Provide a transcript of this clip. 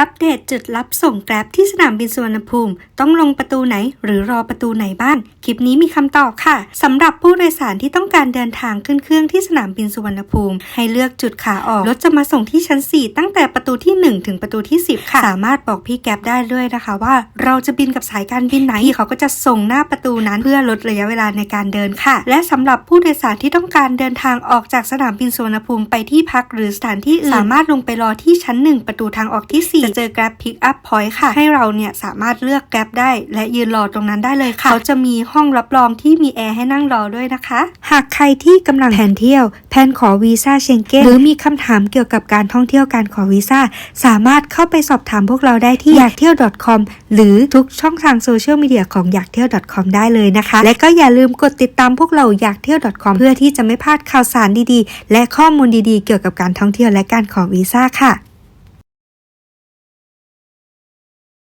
อัปเดตจุดรับส่งแกร็บที่สนามบินสุวรรณภูมิ ต้องลงประตูไหน หรือรอประตูไหนบ้างคลิปนี้มีคำตอบค่ะสำหรับผู้โดยสารที่ต้องการเดินทางขึ้นเครื่องที่สนามบินสุวรรณภูมิ ให้เลือกจุดขาออกรถจะมาส่งที่ชั้น 4 ตั้งแต่ประตูที่ 1 ถึงประตูที่ 10 ค่ะ สามารถบอกพี่แก๊ปได้ด้วยนะคะ ว่าเราจะบินกับสายการบินไหนเขาก็จะส่งหน้าประตูนั้นเพื่อลดระยะเวลาในการเดินค่ะ และสำหรับผู้โดยสารที่ต้องการเดินทางออกจากสนามบินสุวรรณภูมิไปที่พักหรือสถานที่อื่นสามารถลงไปรอที่ชั้น 1 ประตูทางออกที่4เจอ Grab Pick Up Point ค่ะ ให้เราเนี่ยสามารถเลือก Grab ได้ และยืนรอตรงนั้นได้เลยค่ะ เขาจะมีห้องรับรองที่มีแอร์ให้นั่งรอด้วยนะคะ หากใครที่กำลังแผนเที่ยว แผนขอวีซ่าเชงเก้นหรือมีคำถามเกี่ยวกับการท่องเที่ยวการขอวีซ่าสามารถเข้าไปสอบถามพวกเราได้ที่อยากเที่ยว .com หรือทุกช่องทางโซเชียลมีเดียของอยากเที่ยว .com ได้เลยนะคะ และก็อย่าลืมกดติดตามพวกเราอยากเที่ยว .com เพื่อที่จะไม่พลาดข่าวสารดีๆ และข้อมูลดีๆ เกี่ยวกับการท่องเที่ยวและการขอวีซ่าค่ะ